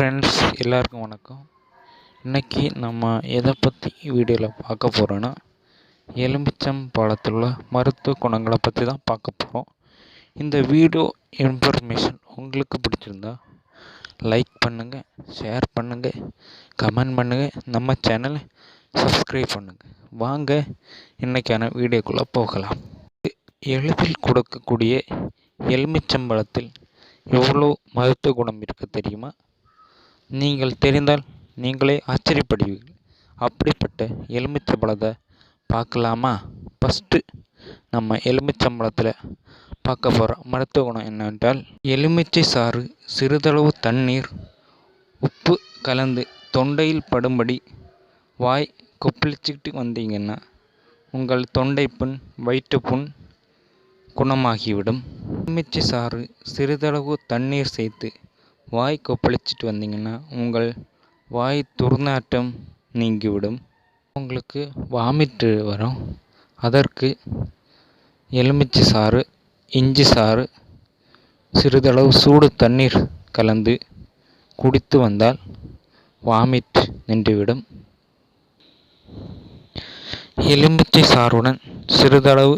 Friends எல்லாருக்கும் வணக்கம். இன்றைக்கி நம்ம எதை பற்றி வீடியோவில் பார்க்க போகிறோன்னா எலுமிச்சம் பழத்தில் உள்ள மருத்துவ குணங்களை பற்றி தான் பார்க்க போகிறோம் இந்த வீடியோ இன்ஃபர்மேஷன் உங்களுக்கு பிடிச்சிருந்தா லைக் பண்ணுங்கள் ஷேர் பண்ணுங்கள் கமெண்ட் பண்ணுங்கள் நம்ம சேனலை சப்ஸ்கிரைப் பண்ணுங்கள் வாங்க இன்றைக்கான வீடியோக்குள்ளே போகலாம். எளிதில் கொடுக்கக்கூடிய எலுமிச்சம்பழத்தில் எவ்வளோ மருத்துவ குணம் இருக்குது தெரியுமா? நீங்கள் தெரிந்தால் நீங்களே ஆச்சரியப்படுவீர்கள். அப்படிப்பட்ட எலுமிச்சம்பழத்தை பார்க்கலாமா? ஃபஸ்ட்டு நம்ம எலுமிச்சம்பழத்தில் பார்க்க போகிற மருத்துவ குணம் என்னவென்றால் எலுமிச்சை சாறு சிறிதளவு தண்ணீர் உப்பு கலந்து தொண்டையில் படும்படி வாய் கொப்பளிச்சுக்கிட்டு வந்தீங்கன்னா உங்கள் தொண்டை புண் வயிற்றுப்புண் குணமாகிவிடும். எலுமிச்சை சாறு சிறிதளவு தண்ணீர் சேர்த்து வாய் கொப்பளிச்சிட்டு வந்தீங்கன்னா உங்கள் வாய் துர்நாற்றம் நீங்கிவிடும். உங்களுக்கு வாமிட்டு வரும். அதற்கு எலுமிச்சை சாறு இஞ்சி சாறு சிறிதளவு சூடு தண்ணீர் கலந்து குடித்து வந்தால் வாமிட் நின்றுவிடும். எலுமிச்சை சாறுடன் சிறிதளவு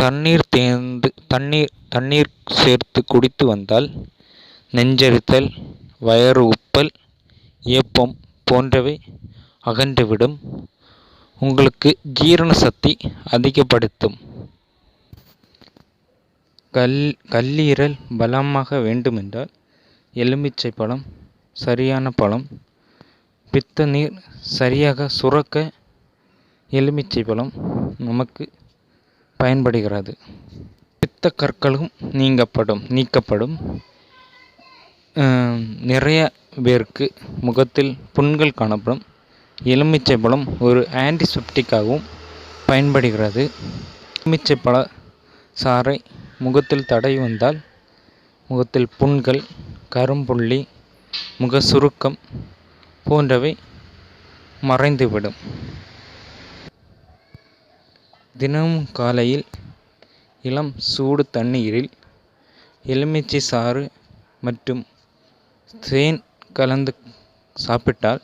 தண்ணீர் தேர்ந்து தண்ணீர் தண்ணீர் சேர்த்து குடித்து வந்தால் நெஞ்செரித்தல் வயிறு உப்பல் ஏப்பம் போன்றவை அகன்றுவிடும். உங்களுக்கு ஜீரண சக்தி அதிகப்படுத்தும். கல் கல்லீரல் பலமாக வேண்டுமென்றால் எலுமிச்சை பழம் சரியான பழம் பித்த நீர் சரியாக சுரக்க எலுமிச்சை பழம் நமக்கு பயன்படுகிறது. பித்த கற்களும் நீங்கப்படும் நீக்கப்படும். நிறைய பேருக்கு முகத்தில் புண்கள் காணப்படும். எலுமிச்சை பழம் ஒரு ஆன்டிசெப்டிக்காகவும் பயன்படுகிறது. எலுமிச்சை பழ சாறை முகத்தில் தடை வந்தால் முகத்தில் புண்கள் கரும்புள்ளி முக சுருக்கம் போன்றவை மறைந்துவிடும். தினமும் காலையில் இளம் சூடு தண்ணீரில் எலுமிச்சை சாறு மற்றும் தேன் கலந்து சாப்பிட்டால்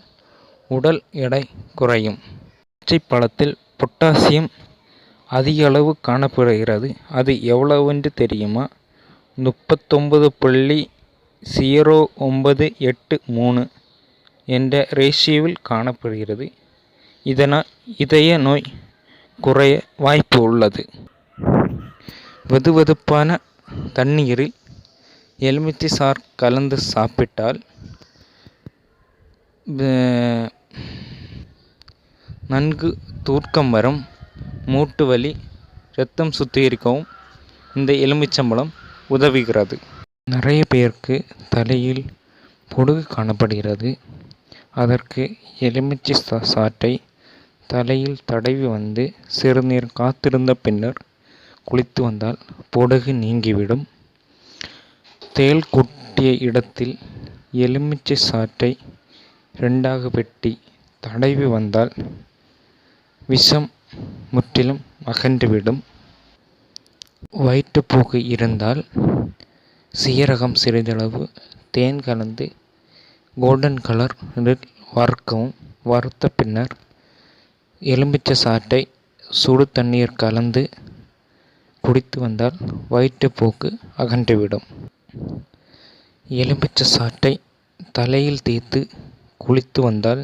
உடல் எடை குறையும். பச்சை பழத்தில் பொட்டாசியம் அதிக அளவு காணப்படுகிறது. அது எவ்வளவென்று தெரியுமா? முப்பத்தொம்பது புள்ளி ஜீரோ ஒன்பது எட்டு மூணு என்ற ரேஷியோவில் காணப்படுகிறது. இதனால் இதய நோய் குறைய வாய்ப்பு உள்ளது. வெதுவெதுப்பான தண்ணீரில் எலுமிச்சை சாறு கலந்து சாப்பிட்டால் நன்கு தூக்கம் வரும். மூட்டு வலி இரத்தம் சுத்திகரிக்கவும் இந்த எலுமிச்சம்பழம் உதவுகிறது. நிறைய பேருக்கு தலையில் பொடுகு காணப்படுகிறது. அதற்கு எலுமிச்சை சாற்றை தலையில் தடவி வந்து சிறுநீர் காத்திருந்த பின்னர் குளித்து வந்தால் பொடுகு நீங்கிவிடும். தேள் கொட்டிய இடத்தில் எலுமிச்சை சாற்றை ரெண்டாக வெட்டி தடவி வந்தால் விஷம் முற்றிலும் அகன்றுவிடும். வயிற்றுப்போக்கு இருந்தால் சீரகம் சிறிதளவு தேன் கலந்து கோல்டன் கலர் வறுக்கவும். வறுத்த பின்னர் எலுமிச்சை சாற்றை சுடு தண்ணீர் கலந்து குடித்து வந்தால் வயிற்றுப்போக்கு அகன்றுவிடும். எலுமிச்சை சாட்டை தலையில் தேய்த்து குளித்து வந்தால்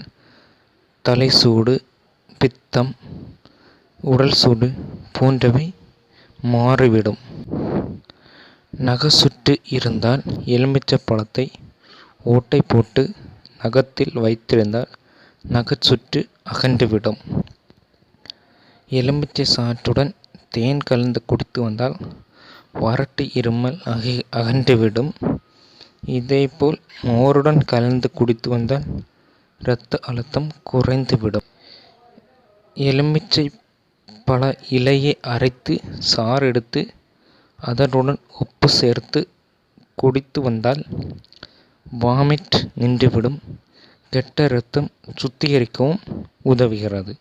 தலை சூடு பித்தம் உடல் சூடு போன்றவை மாறிவிடும். நகச்சுற்று இருந்தால் எலுமிச்சை பழத்தை ஓட்டை போட்டு நகத்தில் வைத்திருந்தால் நகச்சுற்று அகன்றுவிடும். எலுமிச்சை சாற்றுடன் தேன் கலந்து குடித்து வந்தால் வறட்டு இருமல் அகி அகன்றுவிடும். இதேபோல் மோருடன் கலந்து குடித்து வந்தால் இரத்த அழுத்தம் குறைந்துவிடும். எலுமிச்சை பல இலையை அரைத்து சாறு எடுத்து அதனுடன் உப்பு சேர்த்து குடித்து வந்தால் வாமிட் நின்றுவிடும். கெட்ட இரத்தம் சுத்திகரிக்கவும் உதவுகிறது.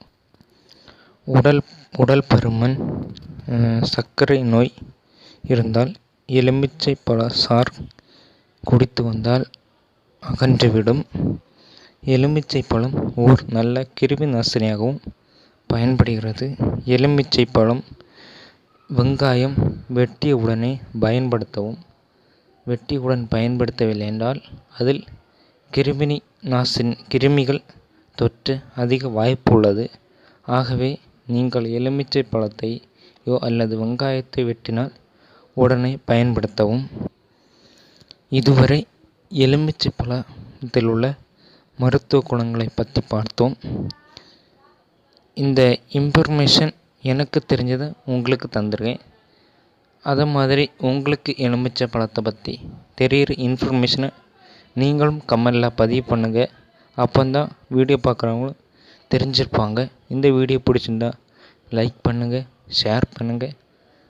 உடல் உடல் பருமன் சர்க்கரை நோய் இருந்தால் எலுமிச்சை பழ சார் குடித்து வந்தால் அகன்றுவிடும். எலுமிச்சை பழம் ஓர் நல்ல கிருமி நாசினியாகவும் பயன்படுகிறது. எலுமிச்சை பழம் வெங்காயம் வெட்டிய உடனே பயன்படுத்தவும். வெட்டியுடன் பயன்படுத்தவில்லை என்றால் அதில் கிருமினி நாசினி கிருமிகள் தொற்று அதிக வாய்ப்பு உள்ளது ஆகவே நீங்கள் எலுமிச்சை பழத்தையோ அல்லது வெங்காயத்தை வெட்டினால் உடனே பயன்படுத்தவும். இதுவரை எலுமிச்சை பழத்தில் உள்ள மருத்துவ குணங்களை பற்றி பார்த்தோம். இந்த இன்ஃபர்மேஷன் எனக்கு தெரிஞ்சதை உங்களுக்கு தந்துருக்கேன். அதை மாதிரி உங்களுக்கு எலுமிச்சை பழத்தை பற்றி தெரிகிற இன்ஃபர்மேஷனை நீங்களும் கமெண்டில் பதிவு பண்ணுங்கள் அப்போந்தான் வீடியோ பார்க்குறவங்களும் தெரிஞ்சிருப்பாங்க. இந்த வீடியோ பிடிச்சிருந்தா லைக் பண்ணுங்கள் ஷேர் பண்ணுங்கள்